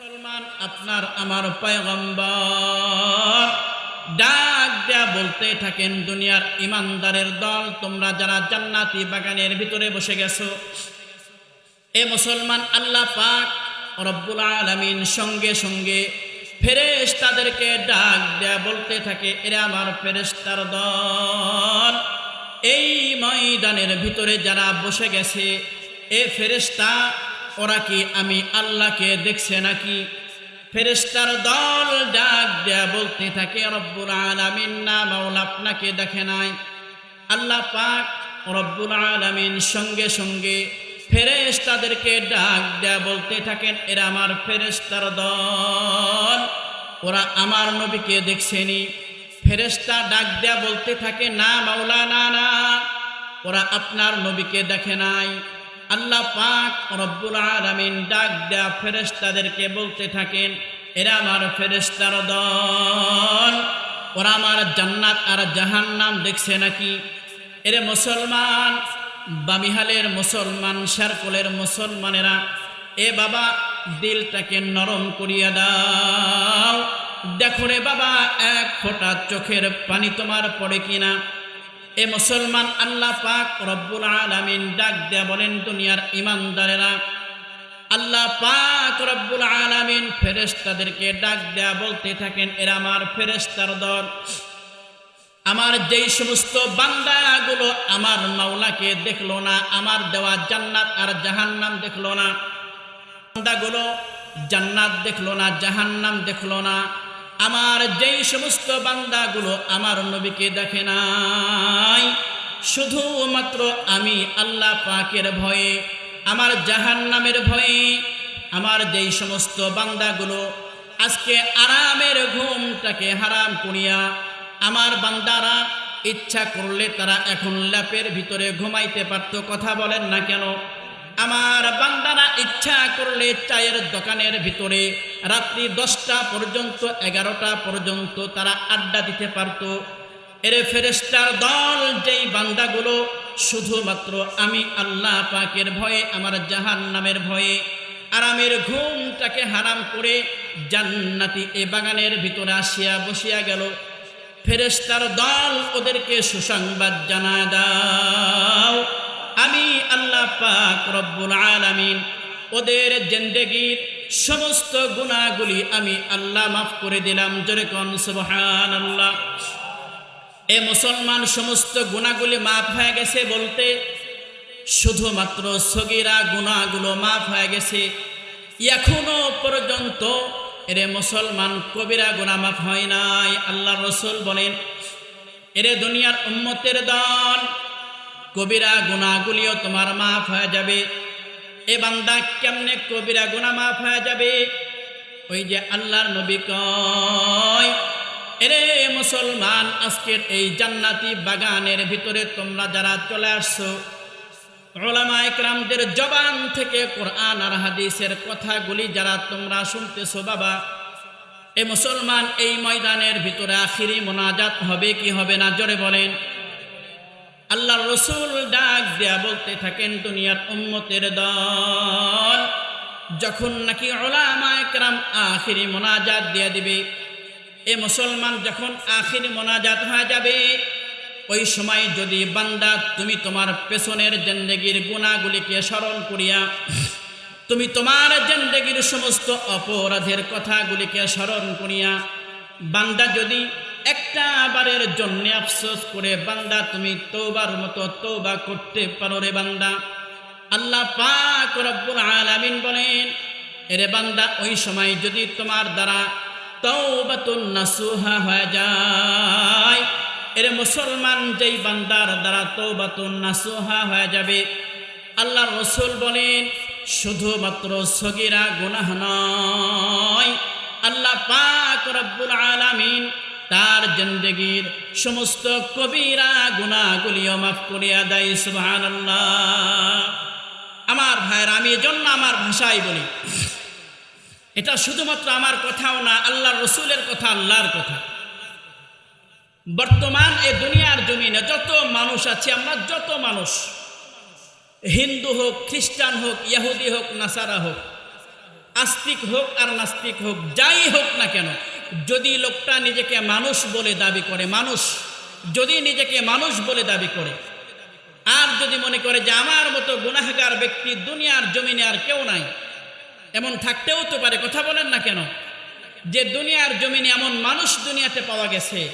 মুসলমান, আপনার আমার পয়গম্বর। ডাক দেয়া বলতে থাকেন দুনিয়ার ইমানদারের দল, তোমরা যারা জান্নাতি বাগানের ভিতরে বসে গেছো। এ মুসলমান আল্লাহ পাক রব্বুল আলামিন সঙ্গে সঙ্গে ফেরেশ তাদেরকে ডাক দেয়া বলতে থাকে, এরা আমার ফেরেশতার দল। এই ময়দানের ভিতরে যারা বসে গেছে, এ ফেরেশতা ওরা কি আমি আল্লাহকে দেখছে নাকি? ফেরেস্তার দল ডাক দেয়া বলতে থাকে, রব্বুল আলামিন, না মাওলা আপনাকে দেখে নাই। আল্লাহ পাক রব্বুল আলামিন সঙ্গে সঙ্গে ফেরেশতাদেরকে ডাক দেয়া বলতে থাকেন, এরা আমার ফেরেস্তার দল, ওরা আমার নবীকে দেখছেনি। ফেরেস্তা ডাক দেয়া বলতে থাকে, না মাওলা, না না, ওরা আপনার নবীকে দেখে নাই। আল্লাহ পাক রব্বুল আলামিন ডাক দেয়া ফেরেস্তাদেরকে বলতে থাকেন, এরা আমার ফেরেস্তার দল। ওরা আমার জান্নাত আর জাহান্নাম দেখছে নাকি? এরে মুসলমান, বামিহালের মুসলমান শারকোলের মুসলমানেরা, এ বাবা, দিলটাকে নরম করিয়া দাও। দেখো রে বাবা, এক ফোঁটা চোখের পানি তোমার পড়ে কিনা? এ মুসলমান আল্লাহ পাক রব্বুল আলামিন ডাক দেয়া বলেন দুনিয়ার ইমানদারেরা, আল্লাহ পাক রব্বুল আলামিন ফেরেশতাদেরকে ডাক দেয়া বলতে থাকেন, এরা আমার ফেরেশতার দল। আমার যেই সমস্ত বান্দাগুলো আমার মাওলাকে দেখল না, আমার দেওয়া জান্নাত আর জাহান্নাম দেখল না। বান্দাগুলো জান্নাত দেখল না, জাহান্নাম দেখল না। আমার যেই সমস্ত বান্দাগুলো আমার নবীকে দেখে নাই, শুধুমাত্র আমি আল্লাহ পাকের ভয়ে, আমার জাহান্নামের ভয়ে, আমার যেই সমস্ত বান্দাগুলো আজকে আরামের ঘুমটাকে হারাম করিয়া আমার বান্দারা ইচ্ছা করলে তারা এখন ল্যাপের ভিতরে ঘুমাইতে পারত, কথা বলেন না কেন? আমার বান্দারা ইচ্ছা করলে চায়ের দোকানের ভিতরে রাত্রি দশটা পর্যন্ত, এগারোটা পর্যন্ত তারা আড্ডা দিতে পারত। এরে ফেরেস্তার দল, যেই বান্দাগুলো, শুধুমাত্র আমি আল্লাহ পাকের ভয়ে, আমার জাহান নামের ভয়ে, আরামের ঘুমটাকে হারাম করে জান্নাতি এ বাগানের ভিতরে আসিয়া বসিয়া গেল। ফেরেস্তার দল ওদেরকে সুসংবাদ জানা দাও। আমি আল্লাহ পাক রব্বুল আলামিন ওদের জেন্দেগির সমস্ত গুণাগুলি আমি আল্লাহ মাফ করে দিলাম। জোরে কন সুবহান আল্লাহ এ মুসলমান সমস্ত গুণাগুলি মাফ হয়ে গেছে বলতে শুধুমাত্র সগিরা গুণাগুলো মাফ হয়ে গেছে। এখনও পর্যন্ত এরে মুসলমান কবিরা গুণা মাফ হয় নাই। আল্লাহ রসুল বলেন, এরে দুনিয়ার উম্মতের দল কবিরা গুণাগুলিও তোমার মাফ হয়ে যাবে। এ বান্দা কেমনে কবিরা গুণা মাফ হয়ে যাবে? ওই যে আল্লাহর নবী কয়, এরে মুসলমান, আজকের এই জান্নাতি বাগানের ভিতরে তোমরা যারা চলে আসছো, ওলামা জবান থেকে কোরআন আর হাদিসের কথাগুলি যারা তোমরা শুনতেছো, বাবা, এ মুসলমান, এই ময়দানের ভিতরে আখিরি মোনাজাত হবে কি হবে না? জোরে বলেন। আল্লাহ রসুল ডাক দেয়া বলতে থাকেন, দুনিয়ার উম্মতের দল যখন নাকি ওলামা একরাম আখিরি মোনাজাত দেয়া দিবে, এ মুসলমান যখন আখিরি মোনাজাত হয়ে যাবে, ওই সময় যদি বান্দা তুমি তোমার পেছনের জেন্দেগির গুণাগুলিকে স্মরণ করিয়া, তুমি তোমার জেন্দেগির সমস্ত অপরাধের কথাগুলিকে স্মরণ করিয়া, বান্দা যদি একটা বারের জন্য আফসোস করে, বান্দা, তুমি তৌবার মতো তৌবা করতে পারো রে বান্দা। আল্লাহ পাক রব্বুল আলামিন বলেন এরে বান্দা, ওই সময় যদি তোমার দ্বারা তৌবাতুন নাসুহা হয়ে যায়, এরে মুসলমান যেই বান্দার দ্বারা তৌবাতুন নাসুহা হয়ে যাবে, আল্লাহ রসুল বলেন, শুধুমাত্র সগিরা গুনাহ নয়, আল্লাহ পাক রব্বুল আলামিন তার জিন্দগির সমস্ত কবিরা গুনাহগুলিও মাফ করিয়া দেয়, সুবহানাল্লাহ। আমার ভাইয়ের, আমি এজন্য আমার ভাষায় বলি, এটা শুধুমাত্র আমার কথাও না আল্লাহ রসুলের কথা, আল্লাহর কথা। বর্তমান এ দুনিয়ার জমিনে যত মানুষ আছে, আমরা যত মানুষ, হিন্দু হোক, খ্রিস্টান হোক, ইহুদি হোক, নাসারা হোক, আস্তিক হোক আর নাস্তিক হোক, যাই হোক না কেন যদি লোকটা নিজেকে মানুষ বলে দাবি করে, মানুষ, যদি নিজেকে মানুষ বলে দাবি করে, আর যদি মনে করে যে আমার মতো গুনাহগার ব্যক্তি দুনিয়ার জমিনে আর কেউ নাই, এমন থাকতেও তো পারে, কথা বলেন না কেন? যে দুনিয়ার জমিনে এমন মানুষ দুনিয়াতে পাওয়া গেছে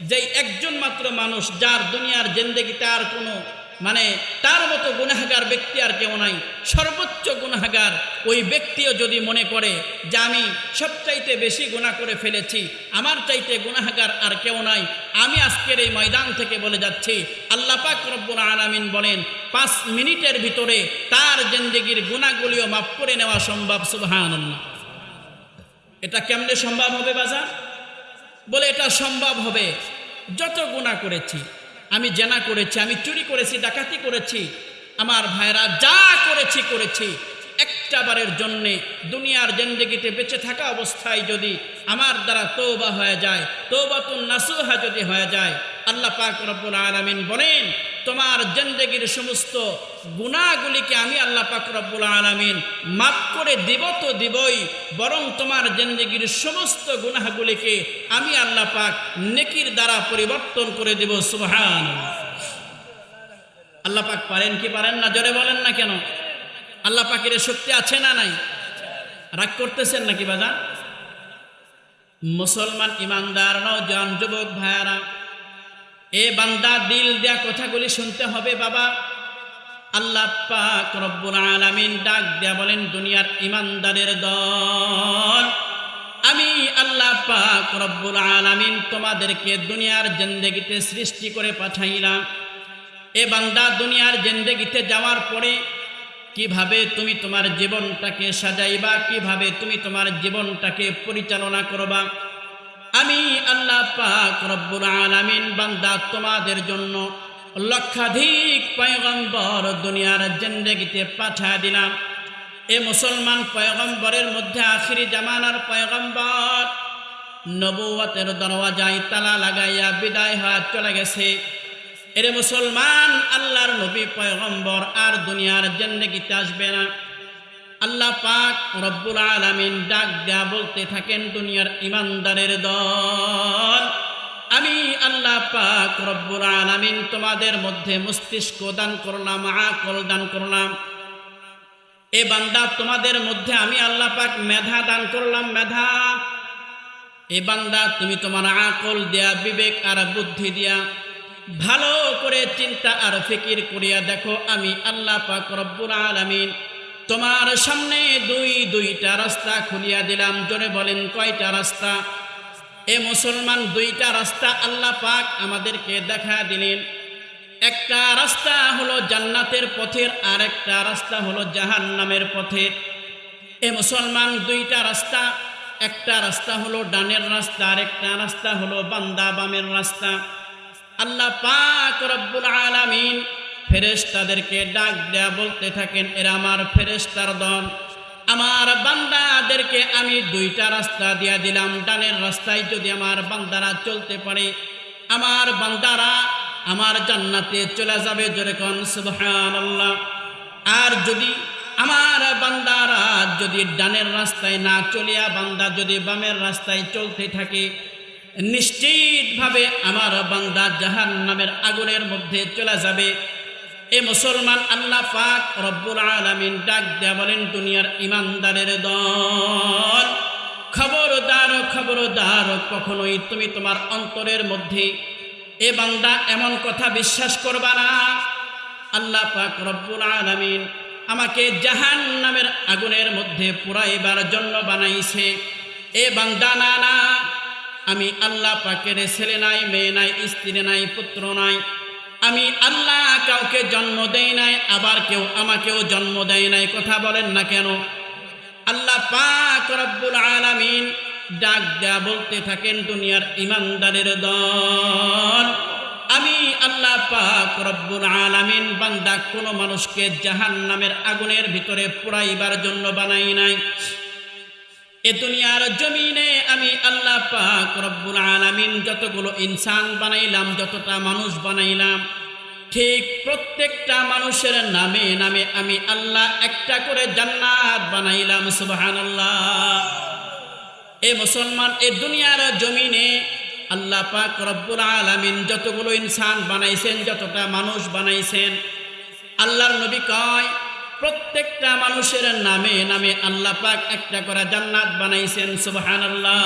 যে একজন মাত্র মানুষ যার দুনিয়ার জেন্দেগিতে আর কোনো মানে তার মতো গুনাহগার ব্যক্তি আর কেউ নাই। সর্বোচ্চ গুনাহগার ওই ব্যক্তিও যদি মনে করে যে আমি সবচাইতে বেশি গুনাহ করে ফেলেছি, আমার চাইতে গুনাহগার আর কেউ নাই। আমি আজকের এই ময়দান থেকে বলে যাচ্ছি, আল্লাহ পাক রব্বুল আলামিন বলেন, পাঁচ মিনিটের ভিতরে তার জেন্দেগির গুণাগুলিও মাফ করে নেওয়া সম্ভব, সুবহানাল্লাহ। এটা কেমনে সম্ভব হবে বাজার? বলে এটা সম্ভব হবে। যত গুণা করেছি আমি জেনা করেছি আমি চুরি করেছি ডাকাতি করেছি। আমার ভাইরা যা করেছি করেছি। একটা বারের জন্যে দুনিয়ার জেন্দেগিতে বেঁচে থাকা অবস্থায় যদি আমার দ্বারা তৌবা হয়ে যায় তৌবাতুন নাসুহা যদি হয়ে যায়, আল্লাহ পাক রব্বুল আলামিন বলেন, তোমার জেন্দেগির সমস্ত গুণাগুলিকে আমি আল্লাহ পাক রব্বুল আলামিন মাফ করে দিব তো দিবই, বরং তোমার জেন্দেগির সমস্ত গুনাহগুলিকে আমি আল্লাহ পাক নেকির দ্বারা পরিবর্তন করে দিব সুহান আল্লাহ পাক পারেন কি পারেন না? জোরে বলেন না কেন? আল্লাহ পাকের শক্তি আছে না নাই? রাগ করতেছেন নাকি বাজা মুসলমান ইমানদার নওজোয়ান যুবক ভাইয়ারা। এ বান্দা দিল দেয়া কথাগুলি শুনতে হবে বাবা। আল্লাহ পাক রব্বুল আলামিন ডাক দেয়া বলেন, দুনিয়ার ইমানদারের দল, আমি আল্লাহ পাক রব্বুল আলামিন তোমাদেরকে দুনিয়ার জিন্দেগিতে সৃষ্টি করে পাঠাইলাম। এ বান্দা দুনিয়ার জিন্দেগিতে যাওয়ার পরে কীভাবে তুমি তোমার জীবনটাকে সাজাইবা, কীভাবে তুমি তোমার জীবনটাকে পরিচালনা করবা? আমি আল্লাহ পাক রব্বুল আলামিন বান্দা তোমাদের জন্য লক্ষাধিক পয়গম্বর দুনিয়ার জিন্দেগিতে পাঠা দিলাম। এ মুসলমান পয়গম্বরের মধ্যে আখিরি জামানার পয়গম্বর নবুয়তের দরওয়াজায় তালা লাগাইয়া বিদায় হওয়া চলে গেছে। এরে মুসলমান, আল্লাহর নবী পয়গম্বর আর দুনিয়ার জিন্দেগিতে আসবে না। আল্লাহ পাক রব্বুল আলামিন ডাক দেয়া বলতে থাকেন, দুনিয়ার ইমানদারের দল, আমি আল্লাহ পাক রব্বুল আলামিন তোমাদের মধ্যে মস্তিষ্ক দান করলাম, আকল দান করলাম। এ বান্দা, তোমাদের মধ্যে আমি আল্লাহ পাক মেধা দান করলাম, মেধা। এ বান্দা, তুমি তোমার আকল দেয়া, বিবেক আর বুদ্ধি দিয়া ভালো করে চিন্তা আর ফিকির করিয়া দেখো, আমি আল্লাহ পাক রব্বুল আলামিন তোমার সামনে দুই দুইটা রাস্তা খুলিয়া দিলাম। জোরে বলেন, কয়টা রাস্তা? এ মুসলমান, দুইটা রাস্তা আল্লাহ পাক আমাদেরকে দেখা দিলেন। একটা রাস্তা হলো জান্নাতের পথের, আর একটা রাস্তা হলো জাহান্নামের পথের এ মুসলমান, দুইটা রাস্তা, একটা রাস্তা হলো ডানের রাস্তা, আর একটা রাস্তা হলো বান্দা বামের রাস্তা। আল্লাহ পাক রব্বুল আলামিন ফেরেশতাদেরকে ডাক দেয়া বলতে থাকেন, এরা আমার ফেরেশতার দল। আমার বান্দাদেরকে আমি দুইটা রাস্তা দিয়া দিলাম। ডানের রাস্তায় যদি আমার বান্দারা চলতে পারে, আমার বান্দারা আমার জান্নাতে চলে যাবে জোরে কন, সুবহানাল্লাহ। আর যদি আমার বান্দারা যদি ডানের রাস্তায় না চলিয়া বান্দা যদি বামের রাস্তায় চলতে থাকে নিশ্চিতভাবে আমার বান্দা জাহান নামের আগুনের মধ্যে চলে যাবে। এ মুসলমান আল্লাহ পাক রব্বুল আলামিন ডাক দেয়া বলেন, দুনিয়ার ইমানদারের দল, খবরদার খবরদার, কখনোই তুমি তোমার অন্তরের মধ্যে এ বান্দা এমন কথা বিশ্বাস করবা না। আল্লাহ পাক রব্বুল আলামিন আমাকে জাহান নামের আগুনের মধ্যে পুরাইবার জন্য বানাইছে। এ বান্দা না না আমি আল্লাহ পাকের ছেলে নাই, মেয়ে নাই, স্ত্রী নাই, পুত্র নাই। আমি আল্লাহ কাউকে জন্ম দেই নাই, আবার কেউ আমাকেও জন্ম দেয় নাই। কথা বলেন না কেন? আল্লাহ পাক রব্বুল আলামিন ডাক দেয়া বলতে থাকেন দুনিয়ার ইমানদারের দল। আমি আল্লাহ পাক রব্বুল আলামিন বান্দা কোনো মানুষকে জাহান নামের আগুনের ভিতরে পুরাইবার জন্য বানাই নাই। এ দুনিয়ার জমিনে আমি আল্লাহ পাক রব্বুল আলামিন যতগুলো ইনসান বানাইলাম, যতটা মানুষ বানাইলাম, ঠিক প্রত্যেকটা মানুষের নামে নামে আমি আল্লাহ একটা করে জান্নাত বানাইলাম, সুবহানাল্লাহ। এ মুসলমান এ দুনিয়ার জমিনে আল্লাহ পাক রব্বুল আলামিন যতগুলো ইনসান বানাইছেন, যতটা মানুষ বানাইছেন, আল্লাহর নবী কয় প্রত্যেকটা মানুষের নামে নামে আল্লাহ পাক একটা করে জান্নাত বানাইছেন, সুবহানাল্লাহ।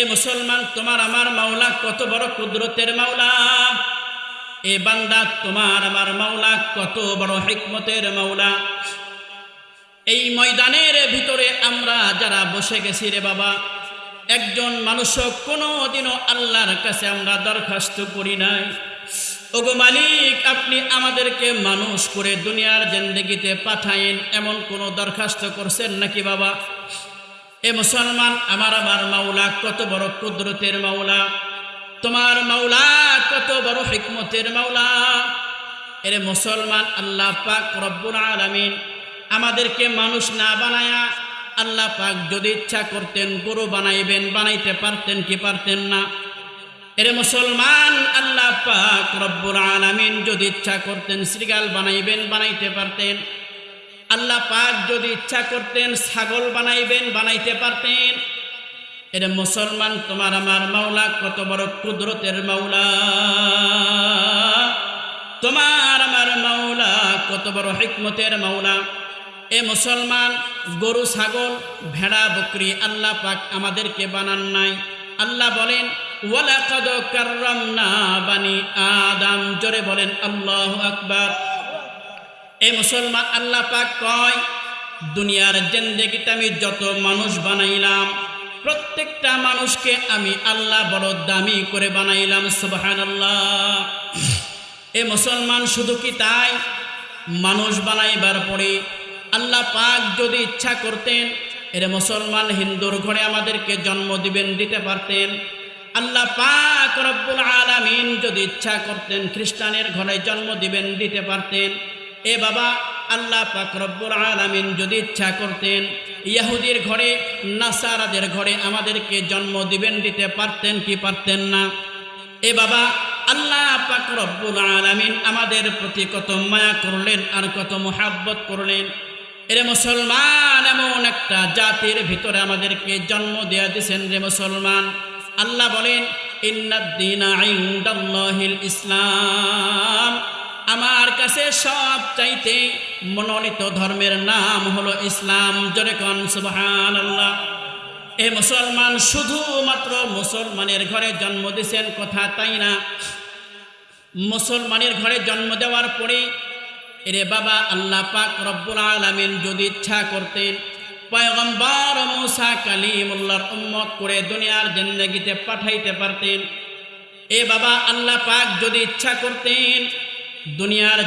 এ মুসলমান, তোমার আমার মাওলা কত বড় কুদরতের মাওলা। এ বান্দা, তোমার আমার মাওলা কত বড় হিকমতের মাওলা। এই ময়দানের ভিতরে আমরা যারা বসে গেছি রে বাবা, একজন মানুষ কোনো দিনও আল্লাহর কাছে আমরা দরখাস্ত করি নাই। ওগো মালিক, আপনি আমাদেরকে মানুষ করে দুনিয়ার জিন্দগিতে পাঠায়েন এমন কোনো দরখাস্ত করছেন নাকি বাবা? এ মুসলমান, আমার আমার মাওলা কত বড় কুদরতের মাওলা। তোমার মাওলা কত বড় হিকমতের মাওলা। এরে মুসলমান, আল্লাহ পাক রব্বুল আলামিন আমাদেরকে মানুষ না বানায়া আল্লাহ পাক যদি ইচ্ছা করতেন, গরু বানাইবেন, বানাইতে পারতেন কি পারতেন না? এরে মুসলমান, আল্লাহ পাক রব্বুল আলামিন যদি ইচ্ছা করতেন শ্রীগাল বানাইবেন, বানাইতে পারতেন। আল্লাহ পাক যদি ইচ্ছা করতেন ছাগল বানাইবেন, বানাইতে পারতেন। এরে মুসলমান, তোমার আমার মাওলা কত বড় কুদরতের মাওলা। তোমার আমার মাওলা কত বড় হিকমতের মাওলা। এ মুসলমান, গরু, ছাগল, ভেড়া, বকরি, আল্লাহ পাক আমাদেরকে বানান নাই। আল্লাহ বলেন ওয়ালাকাদ কাররামনা বানি আদম। জোরে বলেন, আল্লাহু আকবার। এ মুসলমান, আল্লাহ পাক কয়, দুনিয়ার জেন্দেগিতে আমি যত মানুষ বানাইলাম, প্রত্যেকটা মানুষকে আমি আল্লাহ বড় দামি করে বানাইলাম, সুবহানাল্লাহ। এ মুসলমান, শুধু কি তাই? মানুষ বানাইবার পরে আল্লাহ পাক যদি ইচ্ছা করতেন, এর মুসলমান হিন্দুর ঘরে আমাদেরকে জন্ম দিবেন, দিতে পারতেন। আল্লাহ পাক রব্বুল আলামিন যদি ইচ্ছা করতেন খ্রিস্টানের ঘরে জন্ম দিবেন, দিতে পারতেন। এ বাবা, আল্লাহ পাক রব্বুল আলামিন যদি ইচ্ছা করতেন ইয়াহুদির ঘরে, নাসারাদের ঘরে আমাদেরকে জন্ম দিবেন, দিতে পারতেন কি পারতেন না? এ বাবা, আল্লাহ পাক রব্বুল আলামিন আমাদের প্রতি কত মায়া করলেন আর কত মোহাব্বত করলেন। এরে মুসলমান, এমন একটা জাতির ভিতরে আমাদেরকে জন্ম দেয়া দিয়েছেন রে মুসলমান। আল্লাহ বলেন ইসলাম। আমার কাছে সব চাইতে মনোনীত ধর্মের নাম হলো ইসলাম। জোরে কন, সুবহানাল্লাহ। এ মুসলমান শুধুমাত্র মুসলমানের ঘরে জন্ম দিয়েছেন, কথা তাই না? মুসলমানের ঘরে জন্ম দেওয়ার পরে এরে বাবা, আল্লাহ পাক রব্বুল আলামিন যদি ইচ্ছা করতেন পয়গম্বর মুসা করে দুনিয়ার পাঠাইতে পারতেন। এ বাবা আল্লাহ পাক যদি ইচ্ছা করতেন, দুনিয়ার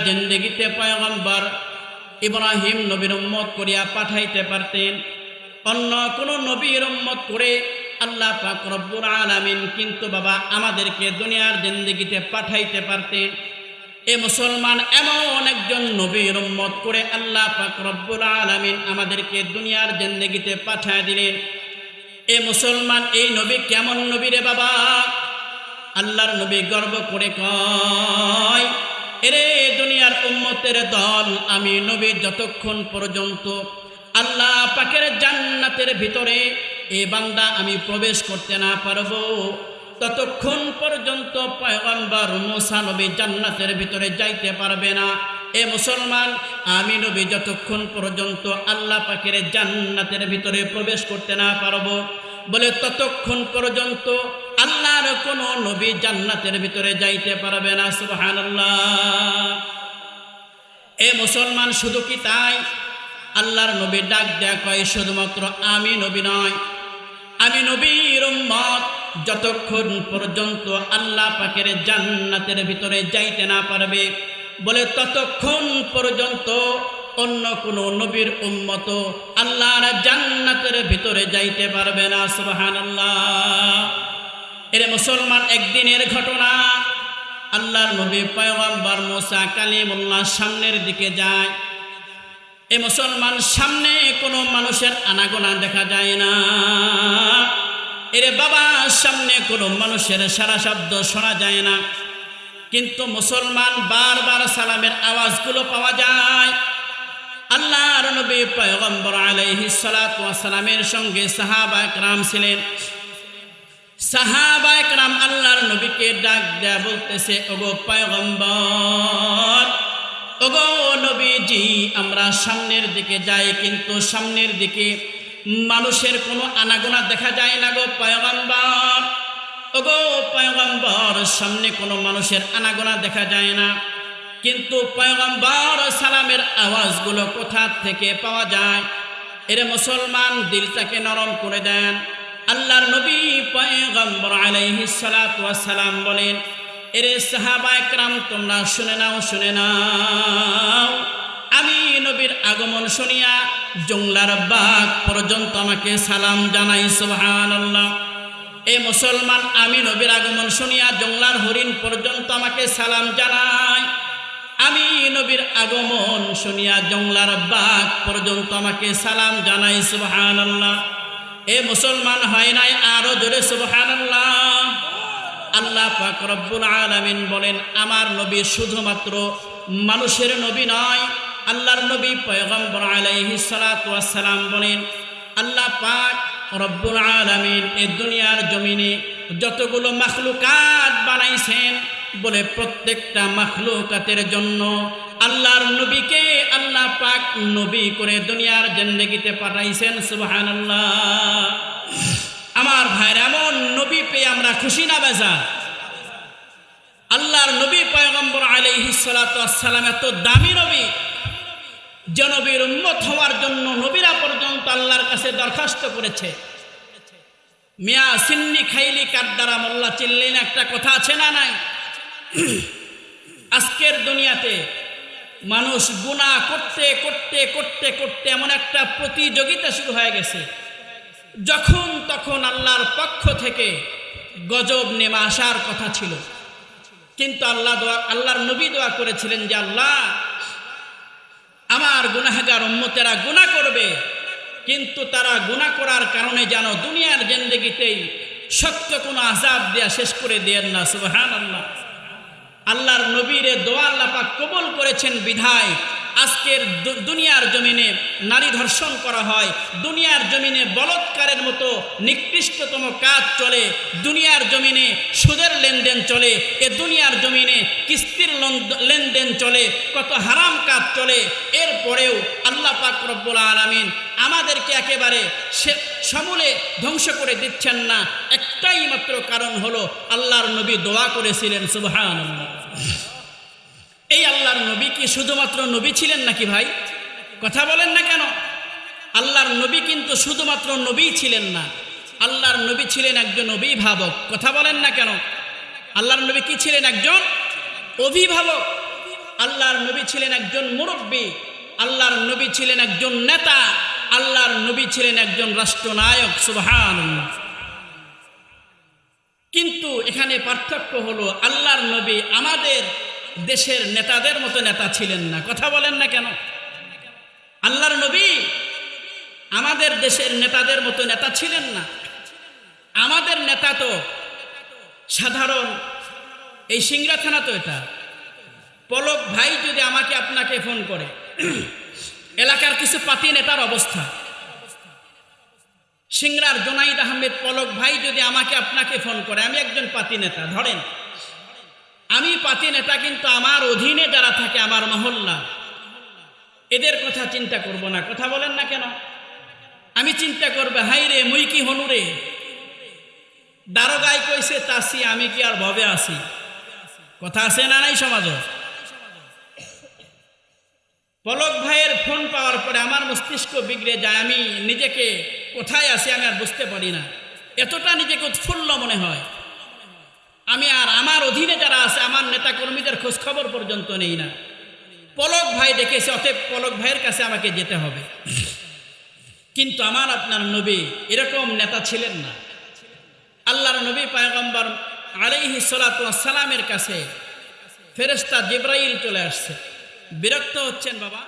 ইব্রাহিম নবীর উম্মত করিয়া পাঠাইতে পারতেন। অন্য কোনো নবীর উম্মত করে আল্লাহ পাক রব্বুল আলামিন কিন্তু বাবা আমাদেরকে দুনিয়ার জিন্দগিতে পাঠাইতে পারতেন। এ মুসলমান, এমন একজন নবীর উম্মত করে আল্লাহ পাক রব্বুল আলামিন আমাদেরকে দুনিয়ার জিন্দগিতে পাঠায় দিলেন। এ মুসলমান, এই নবী কেমন নবী রে বাবা? আল্লাহর নবী গর্ব করে কয়, এরে দুনিয়ার উম্মতের দল, আমি নবী যতক্ষণ পর্যন্ত আল্লাহ পাকের জান্নাতের ভিতরে এ বান্দা আমি প্রবেশ করতে না পারব ততক্ষণ পর্যন্ত পয়গম্বর মুসা নবী জান্নাতের ভিতরে যাইতে পারবে না। এ মুসলমান, আমি নবী যতক্ষণ পর্যন্ত আল্লাহ পাকের জান্নাতের ভিতরে প্রবেশ করতে না পারব, বলে ততক্ষণ পর্যন্ত আল্লাহর কোনো নবী জান্নাতের ভিতরে যাইতে পারবে না, সুবহানাল্লাহ। এ মুসলমান, শুধু কি তাই? আল্লাহর নবী ডাক দেয়া কয়, শুধুমাত্র আমি নবী নয়। আমি নবীর উম্মত। যতক্ষণ পর্যন্ত আল্লাহ পাকের জান্নাতের ভিতরে যাইতে না পারবে, বলে ততক্ষণ পর্যন্ত অন্য কোনো নবীর উম্মত আল্লাহর জান্নাতের ভিতরে যাইতে পারবে না, সুবহানাল্লাহ। এর মুসলমান, একদিনের ঘটনা। আল্লাহর নবী পয়গম্বর মুসা কালিমুল্লাহ সামনের দিকে যায়। এ মুসলমান সামনে কোনো মানুষের আনাগোনা দেখা যায় না। এরে বাবা, সামনে কোনো মানুষের সারা শব্দ শোনা যায় না। কিন্তু মুসলমান বারবার সালামের আওয়াজগুলো পাওয়া যায়। আল্লাহর নবী পয়গম্বর আলাইহিস সালাতু ওয়াস সালামের সঙ্গে সাহাবা একরাম ছিলেন। সাহাবা একরাম আল্লাহর নবীকে ডাক দেয়া বলতেছে, ওগো পয়গম্বর, ওগো নবীজি, আমরা সামনের দিকে যাই, কিন্তু সামনের দিকে মানুষের কোনো আনাগোনা দেখা যায় না গো পয়গম্বর। ওগো পয়গম্বর, সামনে কোনো মানুষের আনাগোনা দেখা যায় না। কিন্তু পয়গম্বর, সালামের আওয়াজগুলো কোথা থেকে পাওয়া যায়? এরে মুসলমান দিলটাকে নরম করে দেন। আল্লাহর নবী পয়গম্বর ওয়াস সালাম বলেন, এরে সাহাবা একরাম, তোমরা শুনে নাও শুনে নাও। আমি নবীর আগমন শুনিয়া জংলার বাগ পর্যন্ত আমাকে সালাম জানাই, সুবহানাল্লাহ। এ মুসলমান, আমি নবীর আগমন শুনিয়া জংলার হরিণ পর্যন্ত আমাকে সালাম জানাই। আমি নবীর আগমন শুনিয়া জংলার বাঘ পর্যন্ত আমাকে সালাম জানাই, সুবহানাল্লাহ। এ মুসলমান, হয় নাই আরও জোরে, সুবহানাল্লাহ। আল্লাহ পাক রব্বুল আলামিন বলেন, আমার নবী শুধুমাত্র মানুষের নবী নয় আল্লাহর নবী পয়গম্বর ওয়াস সালাম বলেন, আল্লাহ পাক রব্বুল আলামিন এ দুনিয়ার জমিনে যতগুলো মাখলুকাত বানাইছেন বলে প্রত্যেকটা মাখলুকাতের জন্য আল্লাহর নবীকে আল্লাহ পাক নবী করে দুনিয়ার জিন্দগিতে পাঠাইছেন, সুবহানাল্লাহ। আমার ভাইয়ের এমন নবী পেয়ে আমরা খুশি না বেজা? আল্লাহর নবী পয়গম্বর সালাম এত দামি নবী। যে নবীর উম্মত হওয়ার জন্য নবীরা পর্যন্ত আল্লাহর কাছে দরখাস্ত করেছে। মিয়া সিন্নি খাইলি কার দ্বারা মোল্লা চিল্লেন, একটা কথা আছে না নাই? আজকের দুনিয়াতে মানুষ গুণা করতে করতে করতে করতে এমন একটা প্রতিযোগিতা শুরু হয়ে গেছে। যখন তখন আল্লাহর পক্ষ থেকে গজব নেমে আসার কথা ছিল। কিন্তু আল্লাহ দোয়া, আল্লাহর নবী দোয়া করেছিলেন যে, আল্লাহ আমার গুনাহগার উম্মতেরা গুণা করবে, কিন্তু তারা গুণা করার কারণে যেন দুনিয়ার জেন্দেগিতেই সত্য কোনো আজাব দেয়া শেষ করে দেন না সুবাহ আল্লাহ আল্লাহর নবীরে দোয়া আল্লাপাক কবল করেছেন বিধায় আজকের দুনিয়ার জমিনে নারী ধর্ষণ করা হয়, দুনিয়ার জমিনে বলৎকারের মতো নিকৃষ্টতম কাজ চলে, দুনিয়ার জমিনে সুদের লেনদেন চলে, এ দুনিয়ার জমিনে কিস্তির লেনদেন চলে, কত হারাম কাজ চলে। এরপরেও আল্লাহ পাক রব্বুল আলামিন আমাদেরকে একেবারে সে সমূলে ধ্বংস করে দিচ্ছেন না। একটাই মাত্র কারণ হলো আল্লাহর নবী দোয়া করেছিলেন, সুবহানাল্লাহ। এই আল্লাহর নবী কি শুধুমাত্র নবী ছিলেন নাকি ভাই? কথা বলেন না কেন? আল্লাহর নবী কিন্তু শুধুমাত্র নবী ছিলেন না। আল্লাহর নবী ছিলেন একজন অভিভাবক। কথা বলেন না কেন? আল্লাহর নবী কি ছিলেন একজন? অভিভাবক। আল্লাহর নবী ছিলেন একজন মুরব্বী। আল্লাহর নবী ছিলেন একজন নেতা। আল্লাহর নবী ছিলেন একজন রাষ্ট্রনায়ক। সুবহানাল্লাহ। কিন্তু এখানে পার্থক্য হলো, আল্লাহর নবী আমাদের দেশের নেতাদের মতো নেতা ছিলেন না। কথা বলেন না কেন? আল্লাহর নবী আমাদের দেশের নেতাদের মতো নেতা ছিলেন না। আমাদের নেতা তো সাধারণ, এই সিংড়া থানা তো এটা। পলক ভাই যদি আমাকে আপনাকে ফোন করে, এলাকার কিছু পাতি নেতার অবস্থা। সিংড়ার জোনাইদ আহমেদ পলক ভাই যদি আমাকে আপনাকে ফোন করে, আমি একজন পাতি নেতা, ধরেন। আমি পাতি নেতা কিন্তু আমার অধীনে যারা থাকে আমার মহল্লা। এদের কথা চিন্তা করব না। কথা বলেন না কেন? আমি চিন্তা করবে, হাই রে, মুই কি হনুরে দারোগাই কইছে, তাসি, আমি কি আর ভবে আসি কথা আছে না নাই সমাজে? পলক ভাইয়ের ফোন পাওয়ার পরে আমার মস্তিষ্ক বিগড়ে যায়, আমি নিজেকে কোথায় আছি আমি আর বুঝতে পারি না। এতটা নিজেকে উৎফুল্ল মনে হয়। আমি আর আমার অধীনে যারা আছে, আমার নেতা কর্মীদের খোঁজ খবর পর্যন্ত নেই না। পলক ভাই ডেকেছে অতএব পলক ভাইয়ের কাছে আমাকে যেতে হবে। কিন্তু আমার আপনার নবী এরকম নেতা ছিলেন না। আল্লাহর নবী পায়গম্বর আলাইহি সালামের কাছে ফেরেস্তা জিব্রাইল চলে আসছে। বিরক্ত হচ্ছেন বাবা।